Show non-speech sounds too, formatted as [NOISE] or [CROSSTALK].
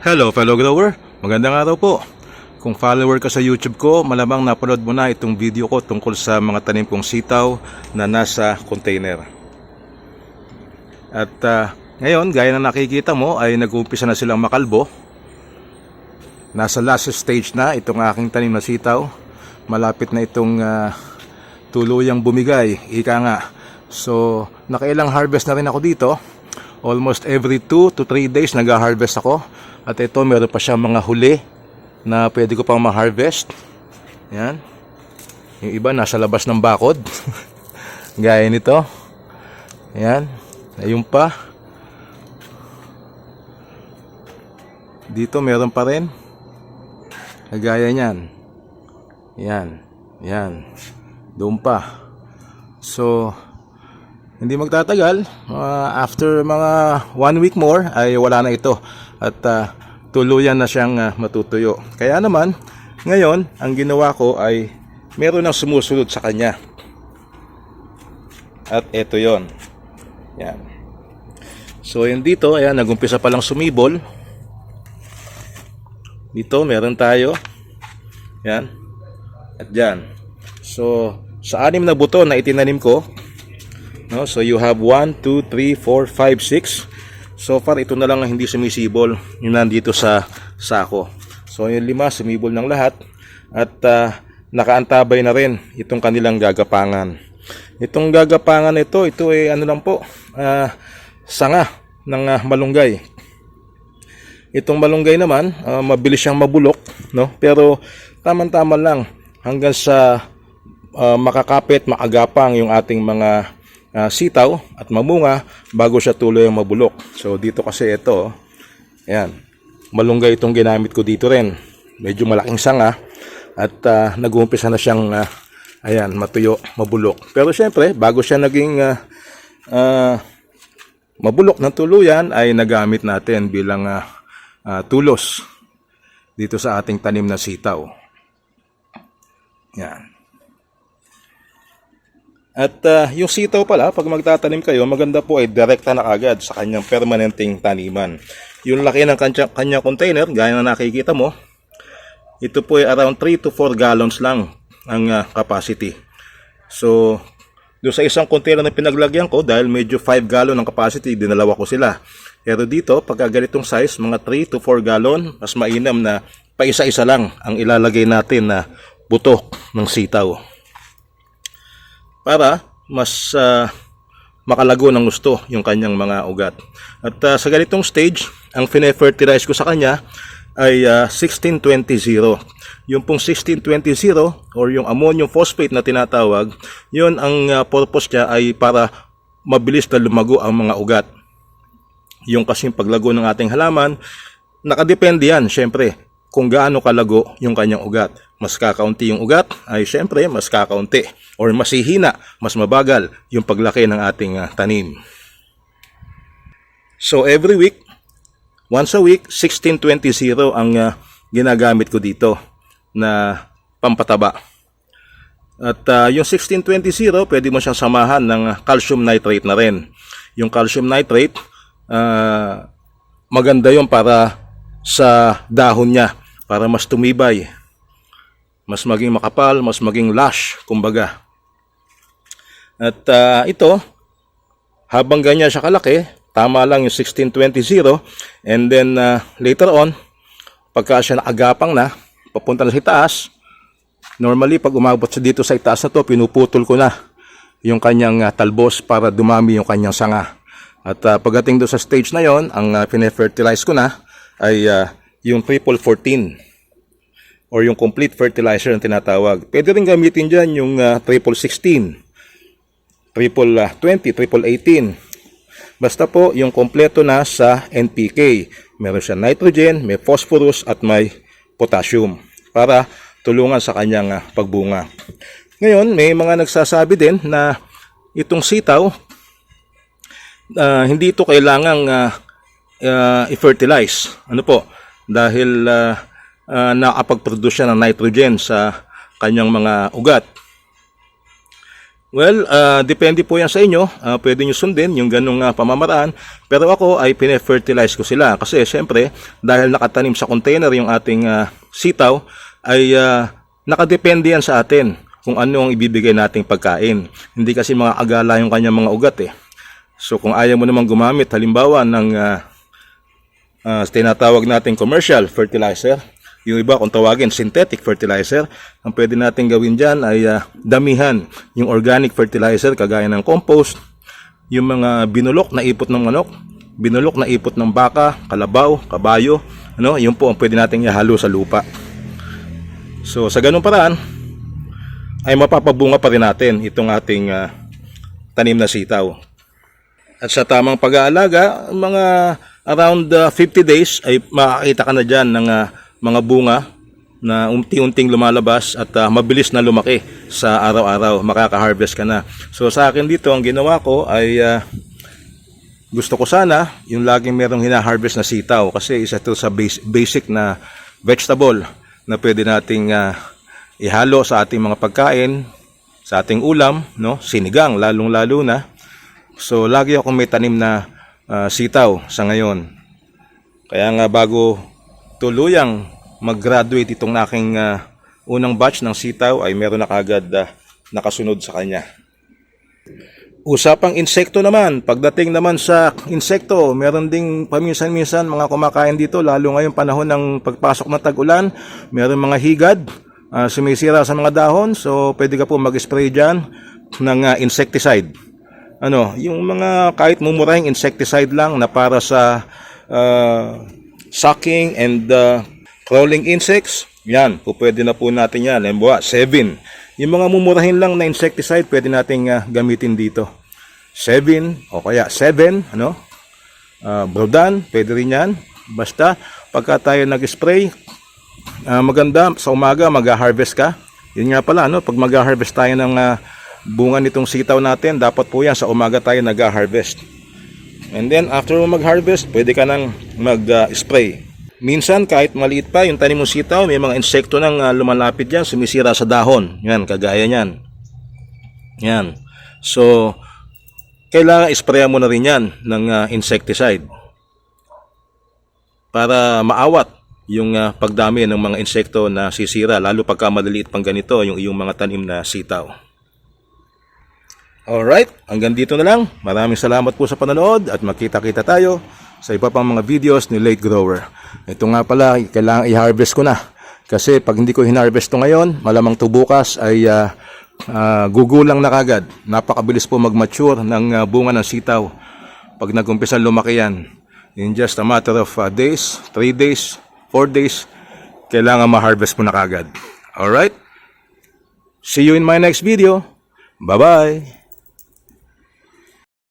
Hello fellow grower, magandang araw po. Kung follower ka sa YouTube ko, malamang napanood mo na itong video ko tungkol sa mga tanim kong sitaw na nasa container. At ah, ngayon, gaya na nakikita mo, ay nag-uumpisa na silang makalbo. Nasa last stage na itong aking tanim na sitaw. Malapit na itong ah, tuluyang bumigay, ika nga. So, nakailang harvest na rin ako dito. Almost every 2 to 3 days nag-harvest ako. At ito, meron pa siya mga huli na pwede ko pang ma-harvest. Yan. Yung iba nasa labas ng bakod. [LAUGHS] Gaya nito. Yan. Ayun pa. Dito meron pa rin. Kagaya niyan. Yan. Yan. Doon pa. So, hindi magtatagal. Uh, after mga one week more ay wala na ito. At uh, tuluyan na siyang uh, matutuyo. Kaya naman, ngayon, ang ginawa ko ay meron ng sumusunod sa kanya. At ito yon. Yan. So, yun dito, ayan, nagumpisa pa lang sumibol. Dito, meron tayo. Yan. At dyan. So, sa anim na buto na itinanim ko, no, so you have 1, 2, 3, 4, 5, 6. So far, ito na lang ang hindi sumisibol. Yung nandito sa sako. So, yung lima, sumibol ng lahat. At ah, nakaantabay na rin itong kanilang gagapangan. Itong gagapangan ito, ito ay ano lang po, ah, sanga ng ah, malunggay. Itong malunggay naman, ah, mabilis siyang mabulok, no? Pero tama-tama lang hanggang sa ah, makakapit, maagapang yung ating mga ah, sitaw at mamunga bago siya tuloy ang mabulok. So dito kasi ito, ayan, malunggay itong ginamit ko dito rin. Medyo malaking sanga at ah, nag-uumpisa na siyang ah, ayan, matuyo, mabulok. Pero syempre, bago siya naging ah, ah, mabulok ng tuluyan ay nagamit natin bilang ah, ah, tulos dito sa ating tanim na sitaw. Yan. At ah, yung sitaw pala, pag magtatanim kayo, maganda po ay direkta na agad sa kanyang permanenteng taniman. Yung laki ng kanya, kanya container, gaya na nakikita mo, ito po ay around 3 to 4 gallons lang ang ah, capacity. So, doon sa isang container na pinaglagyan ko, dahil medyo 5 gallon ang capacity, dinalawa ko sila. Pero dito, pagka ganitong size, mga 3 to 4 gallon, mas mainam na paisa-isa lang ang ilalagay natin na buto ng sitaw. Para mas ah, makalago ng gusto yung kanyang mga ugat. At ah, sa ganitong stage, ang fine-fertilize ko sa kanya ay ah, 1620-0. Yung pong 1620-0 or yung ammonium phosphate na tinatawag, yun ang ah, purpose niya ay para mabilis na lumago ang mga ugat. Yung kasing paglago ng ating halaman, nakadepende yan, syempre, kung gaano kalago yung kanyang ugat. Mas kakaunti yung ugat, ay syempre, mas kakaunti. Or mas hihina, mas mabagal yung paglaki ng ating ah, tanim. So every week, once a week, 1620 ang ah, ginagamit ko dito na pampataba. At ah, yung 1620 pwede mo siyang samahan ng calcium nitrate na rin. Yung calcium nitrate, ah, maganda yon para sa dahon niya, para mas tumibay, mas maging makapal, mas maging lush, kumbaga. At ah, ito, habang ganyan siya kalaki, tama lang yung 1620 and then ah, later on, pagka siya naagapang na, papunta na sa taas, normally pag umabot siya dito sa itaas na to, pinuputol ko na yung kanyang ah, talbos para dumami yung kanyang sanga. At ah, pagdating doon sa stage na yon, ang uh, fertilize ko na ay ah, yung triple 14 or yung complete fertilizer ang tinatawag. Pwede rin gamitin dyan yung ah, triple 16 triple ah, 20, triple 18. Basta po yung kompleto na sa NPK. Meron siya nitrogen, may phosphorus at may potassium para tulungan sa kanyang ah, pagbunga. Ngayon, may mga nagsasabi din na itong sitaw ah, hindi ito kailangang ah, ah, i-fertilize. Ano po? Dahil uh, nakapag-produce siya ng nitrogen sa kanyang mga ugat. Well, ah, depende po yan sa inyo. Ah, pwede nyo sundin yung ganong ah, pamamaraan. Pero ako ay pine-fertilize ko sila. Kasi syempre, dahil nakatanim sa container yung ating ah, sitaw, ay ah, nakadepende yan sa atin kung ano ang ibibigay nating pagkain. Hindi kasi mga agala yung kanyang mga ugat eh. So kung ayaw mo naman gumamit halimbawa ng ah, ah, tinatawag nating commercial fertilizer, yung iba kung tawagin synthetic fertilizer, ang pwede natin gawin dyan ay ah, damihan yung organic fertilizer kagaya ng compost, yung mga binulok na ipot ng manok, binulok na ipot ng baka, kalabaw, kabayo, ano, yun po ang pwede nating ihalo sa lupa. So sa ganung paraan ay mapapabunga pa rin natin itong ating ah, tanim na sitaw. At sa tamang pag-aalaga, mga around uh, 50 days ay makakita ka na dyan ng uh, mga bunga na unti-unting lumalabas at uh, mabilis na lumaki sa araw-araw. Makaka-harvest ka na. So sa akin dito, ang ginawa ko ay uh, gusto ko sana yung laging merong hina-harvest na sitaw kasi isa to sa bas- basic na vegetable na pwede nating uh, ihalo sa ating mga pagkain, sa ating ulam, no? Sinigang lalong-lalo na. So lagi ako may tanim na ah, sitaw sa ngayon. Kaya nga bago tuluyang mag-graduate itong aking ah, unang batch ng sitaw ay meron na kagad ah, nakasunod sa kanya. Usapang insekto naman, pagdating naman sa insekto, meron ding paminsan-minsan mga kumakain dito, lalo ngayong panahon ng pagpasok ng tag-ulan, meron mga higad, ah, sumisira sa mga dahon, so pwede ka po mag-spray dyan ng ah, insecticide. Ano, yung mga kahit mumurahing insecticide lang na para sa ah, sucking and ah, crawling insects, yan, po pwede na po natin yan. Halimbawa, 7. Yung mga mumurahin lang na insecticide, pwede nating ah, gamitin dito. 7 o kaya 7, ano? Uh, Brodan, pwede rin yan. Basta, pagka tayo nag-spray, ah, maganda, sa umaga mag-harvest ka. Yun nga pala, ano? pag mag-harvest tayo ng ah, bunga nitong sitaw natin, dapat po yan sa umaga tayo nag-harvest. And then, after mo mag-harvest, pwede ka nang mag-spray. Minsan, kahit maliit pa, yung tanim mong sitaw, may mga insekto nang ah, lumalapit dyan, sumisira sa dahon. Yan, kagaya yan. Yan. So, kailangan isprayan mo na rin yan ng ah, insecticide para maawat yung ah, pagdami ng mga insekto na sisira lalo pagka maliliit pang ganito yung iyong mga tanim na sitaw. Alright, hanggang dito na lang. Maraming salamat po sa panonood at magkita-kita tayo sa iba pang mga videos ni Late Grower. Ito nga pala, kailangan i-harvest ko na. Kasi pag hindi ko hinarvest to ngayon, malamang to bukas ay ah, ah, gugulang na kagad. Napakabilis po mag-mature ng ah, bunga ng sitaw. Pag nag-umpisa lumaki yan, in just a matter of ah, days, 3 days, 4 days, kailangan ma-harvest mo na kagad. Alright? See you in my next video. Bye-bye!